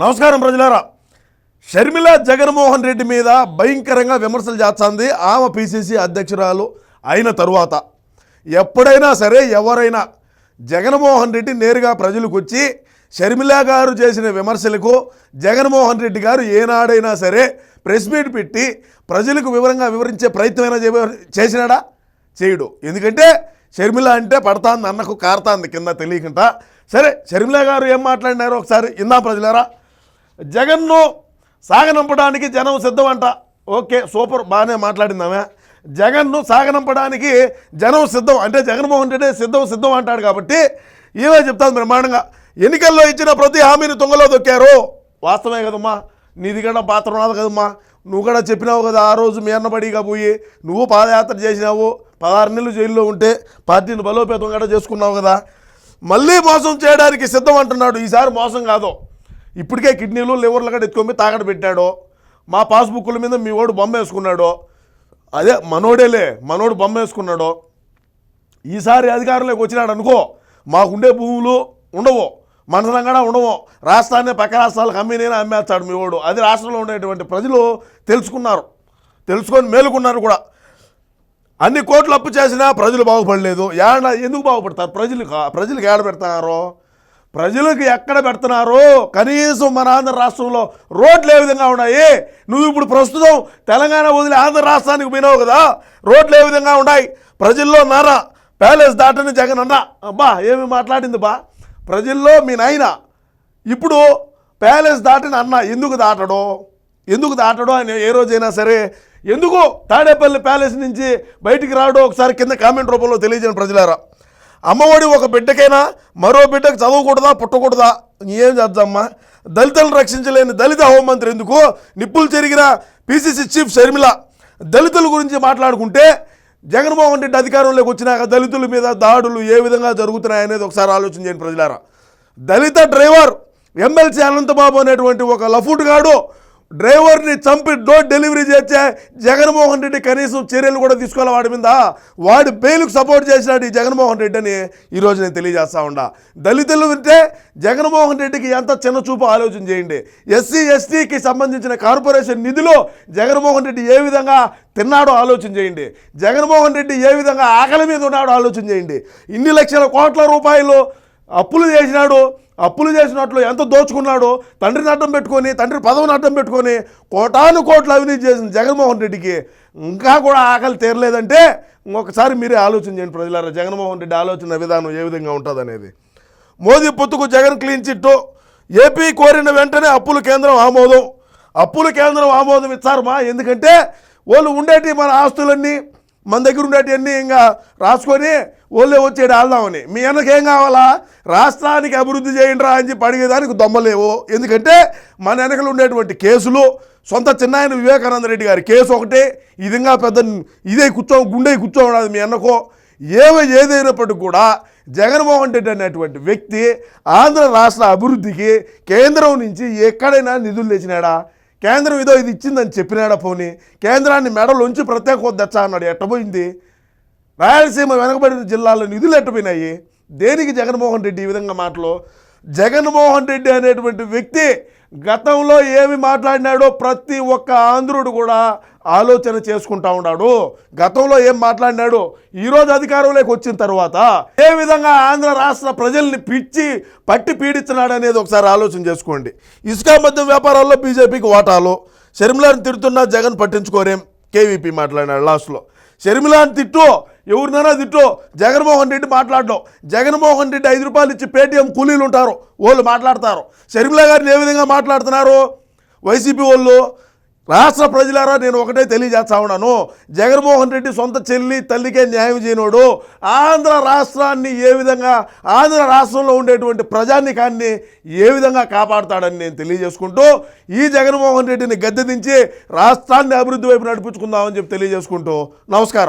నమస్కారం ప్రజలారా. షర్మిల జగన్మోహన్ రెడ్డి మీద భయంకరంగా విమర్శలు చేస్తుంది ఆమె పిసిసి అధ్యక్షురాలు అయిన తరువాత. ఎప్పుడైనా సరే ఎవరైనా జగన్మోహన్ రెడ్డి నేరుగా ప్రజలకు వచ్చి షర్మిల గారు చేసిన విమర్శలకు జగన్మోహన్ రెడ్డి గారు ఏనాడైనా సరే ప్రెస్ మీట్ పెట్టి ప్రజలకు వివరంగా వివరించే ప్రయత్నమైనా చేసినాడా? చేయడు. ఎందుకంటే షర్మిల అంటే పడతాంది అన్నకు కారుతాంది కింద తెలియకుండా. సరే షర్మిల గారు ఏం మాట్లాడినారో ఒకసారి ఇందా ప్రజలారా. జగన్ను సాగనంపడానికి జనం సిద్ధం అంట ఓకే సూపర్ బాగానే మాట్లాడిందామే. జగన్ను సాగనంపడానికి జనం సిద్ధం అంటే జగన్మోహన్ రెడ్డి సిద్ధం సిద్ధం అంటాడు కాబట్టి ఏమో చెప్తాను బ్రహ్మాండంగా. ఎన్నికల్లో ఇచ్చిన ప్రతి హామీని తుంగలో దొక్కారు వాస్తవమే కదమ్మా. నీది కూడా పాత్ర ఉన్నది కదమ్మా. నువ్వు కూడా చెప్పినావు కదా ఆ రోజు మీ అన్నబడిగా పోయి నువ్వు పాదయాత్ర చేసినావు. పదహారు నెలలు జైల్లో ఉంటే పార్టీని బలోపేతం కూడా చేసుకున్నావు కదా. మళ్ళీ మోసం చేయడానికి సిద్ధం అంటున్నాడు. ఈసారి మోసం కాదు. ఇప్పటికే కిడ్నీలు లివర్లు కూడా ఎత్తుకొని తాకడ పెట్టాడో. మా పాస్బుక్ల మీద మీ వాడు బొమ్మ వేసుకున్నాడో. అదే మనోడేలే మనోడు బొమ్మ వేసుకున్నాడు. ఈసారి అధికారంలోకి వచ్చినాడు అనుకో మాకుండే భూములు ఉండవు మనసనం కూడా ఉండవు రాష్ట్రాన్ని పక్క రాష్ట్రాలకు అమ్మినేనే అమ్మేస్తాడు మీ వాడు. అది రాష్ట్రంలో ఉండేటువంటి ప్రజలు తెలుసుకున్నారు తెలుసుకొని మేలుకున్నారు కూడా. అన్ని కోట్లు అప్పు చేసినా ప్రజలు బాగుపడలేదు. ఏడ ఎందుకు బాగుపడతారు? ప్రజలు ప్రజలకు ఏడ ప్రజలకు ఎక్కడ పెడుతున్నారు కనీసం మన ఆంధ్ర రాష్ట్రంలో రోడ్లు ఏ విధంగా ఉన్నాయి? నువ్వు ఇప్పుడు ప్రస్తుతం తెలంగాణ వదిలి ఆంధ్ర రాష్ట్రానికి పోయినావు కదా రోడ్లు ఏ విధంగా ఉన్నాయి? ప్రజల్లో నారా ప్యాలెస్ దాటని జగన్ అన్న అబ్బా ఏమి మాట్లాడింది బా? ప్రజల్లో మీ నాయన ఇప్పుడు ప్యాలెస్ దాటిన అన్న ఎందుకు దాటడు? ఎందుకు దాటడు అని ఏ రోజైనా సరే ఎందుకు తాడేపల్లి ప్యాలెస్ నుంచి బయటికి రావడం ఒకసారి కింద కామెంట్ రూపంలో తెలియజేయండి ప్రజలారా. అమ్మఒడి ఒక బిడ్డకైనా మరో బిడ్డకు చదవకూడదా పుట్టకూడదా? ఏం చేద్దామ్మా? దళితులను రక్షించలేని దళిత హోంమంత్రి ఎందుకు? నిప్పులు చెరిగిన పిసిసి చీఫ్ షర్మిల దళితుల గురించి మాట్లాడుకుంటే జగన్మోహన్ రెడ్డి అధికారంలోకి వచ్చినాక దళితుల మీద దాడులు ఏ విధంగా జరుగుతున్నాయనేది ఒకసారి ఆలోచన చేయండి ప్రజలారా. దళిత డ్రైవర్ ఎమ్మెల్సీ అనంతబాబు అనేటువంటి ఒక లఫూట్ గాడు డ్రైవర్ని చంపి డోర్ డెలివరీ చేసే జగన్మోహన్ రెడ్డి కనీసం చర్యలు కూడా తీసుకోవాలి వాడి మీద. వాడి బెయిల్కు సపోర్ట్ చేసినాడు ఈ జగన్మోహన్ రెడ్డి అని ఈరోజు నేను తెలియజేస్తా ఉండా దళితులు వింటే జగన్మోహన్ రెడ్డికి ఎంత చిన్న చూపు ఆలోచన చేయండి. ఎస్సీ ఎస్టీకి సంబంధించిన కార్పొరేషన్ నిధిలో జగన్మోహన్ రెడ్డి ఏ విధంగా తిన్నాడో ఆలోచన చేయండి. జగన్మోహన్ రెడ్డి ఏ విధంగా ఆకలి మీద ఉన్నాడో ఆలోచన చేయండి. ఇన్ని లక్షల కోట్ల రూపాయలు అప్పులు చేసినాడు అప్పులు చేసినట్లు ఎంత దోచుకున్నాడో తండ్రిని అడ్డం పెట్టుకొని తండ్రి పదవిని అడ్డం పెట్టుకొని కోటాను కోట్లు అవినీతి చేసిన జగన్మోహన్ రెడ్డికి ఇంకా కూడా ఆకలి తీరలేదంటే ఇంకొకసారి మీరే ఆలోచన చేయండి ప్రజలారా. జగన్మోహన్ రెడ్డి ఆలోచన విధానం ఏ విధంగా ఉంటుంది అనేది మోదీ పొత్తుకు జగన్ క్లీన్ చిట్టు. ఏపీ కోరిన వెంటనే అప్పులు కేంద్రం ఆమోదం. అప్పులు కేంద్రం ఆమోదం ఇచ్చారమ్మా ఎందుకంటే వాళ్ళు ఉండేటి మన ఆస్తులన్నీ మన దగ్గర ఉండేటివన్నీ ఇంకా రాసుకొని వాళ్ళే వచ్చేటి ఆడదామని మీ వెనకేం కావాలా? రాష్ట్రానికి అభివృద్ధి చేయండి రా అని చెప్పి అడిగేదానికి దొమ్మలేవు. ఎందుకంటే మన వెనకలు ఉండేటువంటి కేసులు సొంత చిన్నాయన వివేకానంద రెడ్డి గారి కేసు ఒకటే. ఇదిగా పెద్ద ఇదే కూర్చో గుండె ఉండదు మీ అన్నకో. ఏమో ఏదైనప్పటికీ కూడా జగన్మోహన్ రెడ్డి అనేటువంటి వ్యక్తి ఆంధ్ర రాష్ట్ర అభివృద్ధికి కేంద్రం నుంచి ఎక్కడైనా నిధులు తెచ్చినాడా? కేంద్రం ఇదో ఇది ఇచ్చిందని చెప్పినాడా పోనీ? కేంద్రాన్ని మెడలోంచి ప్రత్యేక హోదా తెచ్చా అన్నాడు. ఎట్టబోయింది? రాయలసీమ వెనకబడిన జిల్లాల్లో నిధులు ఎట్టపోయినాయి? దేనికి జగన్మోహన్ రెడ్డి ఈ విధంగా మాటలు జగన్మోహన్ రెడ్డి అనేటువంటి వ్యక్తి గతంలో ఏమి మాట్లాడినాడో ప్రతి ఒక్క ఆంధ్రుడు కూడా ఆలోచన చేసుకుంటా ఉన్నాడు. గతంలో ఏం మాట్లాడినాడు ఈరోజు అధికారంలోకి వచ్చిన తర్వాత ఏ విధంగా ఆంధ్ర రాష్ట్ర ప్రజల్ని పిచ్చి పట్టి పీడించినాడు అనేది ఒకసారి ఆలోచన చేసుకోండి. ఇసుక మద్యం వ్యాపారాల్లో బీజేపీకి వాటాలు. షర్మిలాని తిడుతున్నా జగన్ పట్టించుకోరేం? కేవీపీ మాట్లాడినాడు లాస్ట్లో. షర్మిలాని తిట్టు ఎవరినైనా తిట్టు. జగన్మోహన్ రెడ్డి మాట్లాడడం. జగన్మోహన్ రెడ్డి ఐదు రూపాయలు ఇచ్చి పేటీఎం కూలీలు ఉంటారు. వాళ్ళు మాట్లాడతారు. షర్మిల గారిని ఏ విధంగా మాట్లాడుతున్నారు? వైసీపీ వాళ్ళు రాష్ట్ర ప్రజలారా నేను ఒకటే తెలియజేస్తా ఉన్నాను. జగన్మోహన్ రెడ్డి సొంత చెల్లి తల్లికే న్యాయం చేయనోడు. ఆంధ్ర రాష్ట్రాన్ని ఏ విధంగా ఆంధ్ర రాష్ట్రంలో ఉండేటువంటి ప్రజానికాన్ని ఏ విధంగా కాపాడతాడని నేను తెలియజేసుకుంటూ ఈ జగన్మోహన్ రెడ్డిని గద్దె దించి రాష్ట్రాన్ని అభివృద్ధి వైపు నడిపించుకుందామని చెప్పి తెలియజేసుకుంటూ నమస్కారం.